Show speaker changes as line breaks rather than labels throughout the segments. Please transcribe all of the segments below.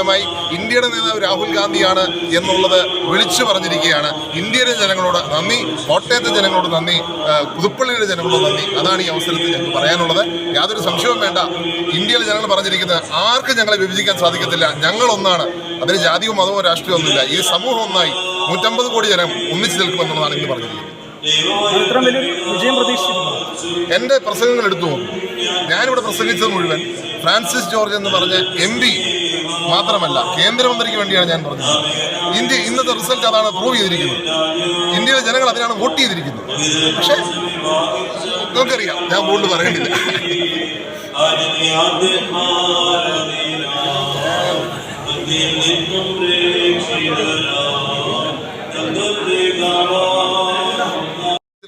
ഫലമായി ഇന്ത്യയുടെ നേതാവ് രാഹുൽ ഗാന്ധിയാണ് എന്നുള്ളത് വിളിച്ചു പറഞ്ഞിരിക്കുകയാണ്. ഇന്ത്യയിലെ ജനങ്ങളോട് നന്ദി കോട്ടയത്തെ ജനങ്ങളോട് നന്ദി പുതുപ്പള്ളിയുടെ ജനങ്ങളോട് നന്ദി. അതാണ് ഈ അവസരത്തിൽ ഞങ്ങൾക്ക് പറയാനുള്ളത്. യാതൊരു സംശയവും വേണ്ട. ഇന്ത്യയിലെ ജനങ്ങൾ പറഞ്ഞിരിക്കുന്നത് ആർക്കും ഞങ്ങളെ വിഭജിക്കാൻ സാധിക്കത്തില്ല. ഞങ്ങളൊന്നാണ്. അതിന് ജാതിയോ മതമോ രാഷ്ട്രീയമോ ഒന്നുമില്ല. ഈ സമൂഹം ഒന്നായി. നൂറ്റമ്പത് കോടി ജനം ഒന്നിച്ചു നിൽക്കുമെന്നുള്ളതാണ് ഇന്ന് പറഞ്ഞിരിക്കുന്നത്
എന്റെ
എന്റെ പ്രസംഗങ്ങൾ എടുത്തു നോക്കും. ഞാനിവിടെ പ്രസംഗിച്ചത് മുഴുവൻ. ഫ്രാൻസിസ് ജോർജ് എന്ന് പറഞ്ഞ എം പി മാത്രമല്ല കേന്ദ്രമന്ത്രിക്ക് വേണ്ടിയാണ് ഞാൻ പറഞ്ഞത്. ഇന്ത്യ ഇന്നത്തെ റിസൾട്ട് അതാണ് പ്രൂവ് ചെയ്തിരിക്കുന്നത്. ഇന്ത്യയിലെ ജനങ്ങൾ അതിനാണ് വോട്ട് ചെയ്തിരിക്കുന്നത്. പക്ഷേ നമുക്കറിയാം ഞാൻ കൂടുതൽ പറയേണ്ടില്ല.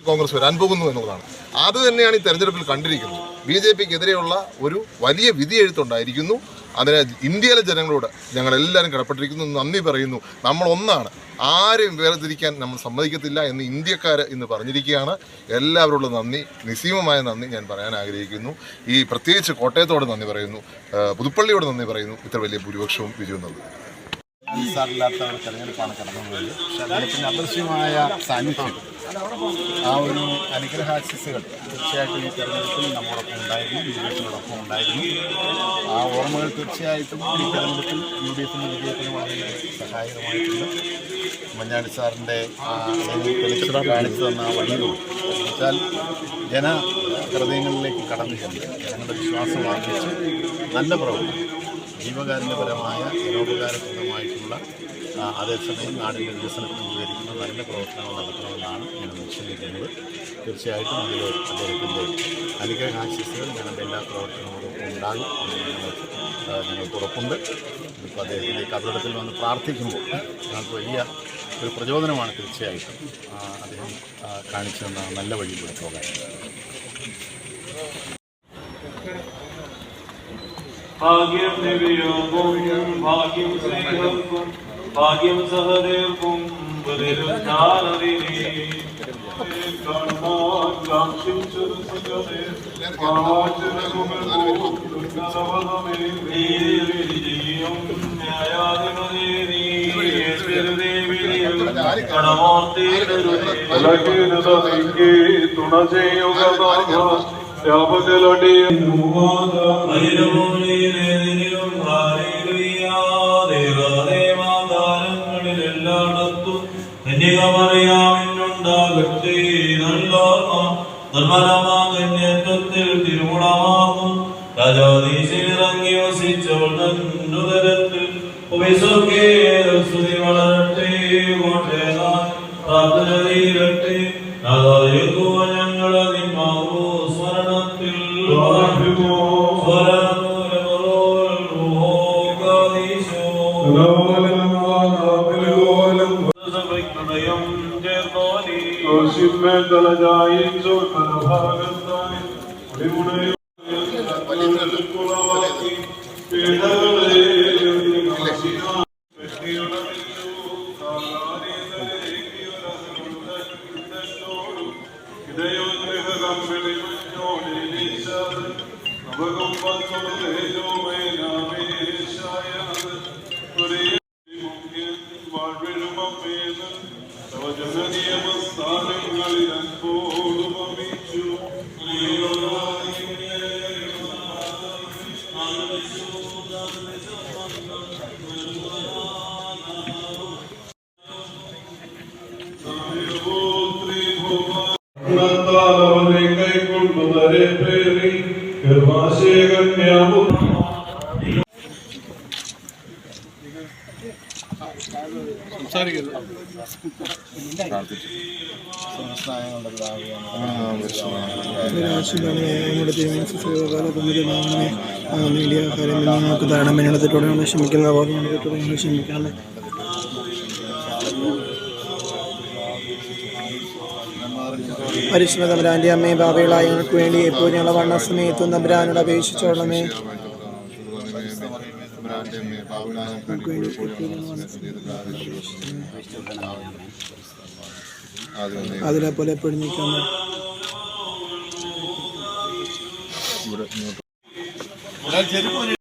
കോൺഗ്രസ് വരാൻ പോകുന്നു എന്നുള്ളതാണ്. അത് തന്നെയാണ് ഈ തെരഞ്ഞെടുപ്പിൽ കണ്ടിരിക്കുന്നത്. ബി ജെ പിക്കെതിരെയുള്ള ഒരു വലിയ വിധി എഴുത്തുണ്ടായിരിക്കുന്നു അതിന് ഇന്ത്യയിലെ ജനങ്ങളോട് ഞങ്ങളെല്ലാവരും കടപ്പെട്ടിരിക്കുന്നു നന്ദി പറയുന്നു. നമ്മൾ ഒന്നാണ് ആരെയും വേർതിരിക്കാൻ നമ്മൾ സമ്മതിക്കത്തില്ല എന്ന് ഇന്ത്യക്കാർ ഇന്ന് പറഞ്ഞിരിക്കുകയാണ്. എല്ലാവരോടുള്ള നന്ദി. നിസ്സീമമായ നന്ദി ഞാൻ പറയാൻ ആഗ്രഹിക്കുന്നു. ഈ പ്രത്യേകിച്ച് കോട്ടയത്തോട് നന്ദി പറയുന്നു. പുതുപ്പള്ളിയോട് നന്ദി പറയുന്നു. ഇത്ര വലിയ ഭൂരിപക്ഷവും വിജയവും നൽകുന്നു
അൻസാറില്ലാത്ത തെരഞ്ഞെടുപ്പാണ് പക്ഷെ അദ്ദേഹത്തിന്റെ അദൃശ്യമായ സാന്നിധ്യം. ആ ഒരു അനുഗ്രഹാശിസുകൾ തീർച്ചയായിട്ടും ഈ തെരഞ്ഞെടുപ്പിൽ നമ്മോടൊപ്പം ഉണ്ടായിരുന്നു യു ഡി എഫിനോടൊപ്പം ഉണ്ടായിരുന്നു. ആ ഓർമ്മകൾ തീർച്ചയായിട്ടും ഈ തെരഞ്ഞെടുപ്പിൽ യു ഡി എഫിന്റെ വിജയത്തിന് വളരെ സഹായകമായിട്ടുണ്ട് മഞ്ഞാടി സാറിന്റെ കാണിച്ചു തന്ന ആ വഴിയിലൂടെ. വെച്ചാൽ ജന ഹൃദയങ്ങളിലേക്ക് കടന്നു ചെന്ന് ജനങ്ങളുടെ വിശ്വാസം വാങ്ങിച്ച് നല്ല പ്രവർത്തനം ജീവകാരുണ്യപരമായ ജനോപകാരപ്രദമായിട്ടുള്ള അതേസമയം നാടിന്റെ വികസനത്തിന് ഉപകരിക്കുന്ന നല്ല പ്രവർത്തനങ്ങൾ നടത്തണമെന്നാണ് ഞാൻ നിശ്ചയിക്കുന്നത്. തീർച്ചയായിട്ടും അതിൽ അദ്ദേഹത്തിന്റെ അനുഗ്രഹാശിസുകൾ ഞങ്ങളുടെ എല്ലാ പ്രവർത്തനങ്ങളോടൊപ്പം ഉണ്ടാകും ഞങ്ങൾക്ക് ഉറപ്പുണ്ട്. ഇപ്പോൾ അദ്ദേഹത്തിന്റെ കബറിടത്തിൽ വന്ന് പ്രാർത്ഥിക്കുമ്പോൾ ഞങ്ങൾക്ക് വലിയ ഒരു പ്രചോദനമാണ് തീർച്ചയായിട്ടും അദ്ദേഹം കാണിച്ചു തന്ന നല്ല വഴിയിലൂടെ പോകാൻ.
ഭാഗ്യം നിവിയോഗം ഭാഗ്യം സ്നേഹർക്കും ഭാഗ്യം സഹദേർക്കും തുണ ചെയ്യുക വ്യാപകലടിയ ിലെല്ലായിടത്തും കന്യകമറിയാമിന്നുണ്ടാകട്ടെ. നല്ല നിർമ്മലമാകന്യത്വത്തിൽ തിരുമുളമാകും രാജാധീശിറങ്ങി വസിച്ചവൾ തന്നുതരത്തിൽ സ്തുതി വളരട്ടെ കോട്ടേതാൻ പ്രാർത്ഥന തീരട്ടെ. അതായിരിക്കുക ഞങ്ങൾ അതിന്മാവോ സ്മരണത്തിൽ സ്ഥാനങ്ങളിൽ
നമ്മുടെ മീഡിയ കാര്യം നമുക്ക് മെനടത്തിലൂടെ നമ്മൾ ക്ഷമിക്കുന്ന പോലെ ഞങ്ങൾക്ക് നിങ്ങൾ ക്ഷമിക്കാമേ പരിശുദ്ധ തമ്പുരാന്റെ അമ്മയും ബാബകളായ ഞങ്ങൾക്ക് വേണ്ടി എപ്പോഴും ഞങ്ങളെ വണ്ണ സമയത്തും തമ്പുരാനോട് അപേക്ഷിച്ചോളമേ അതിനെ പോലെ എപ്പോഴും
ഇവിടെ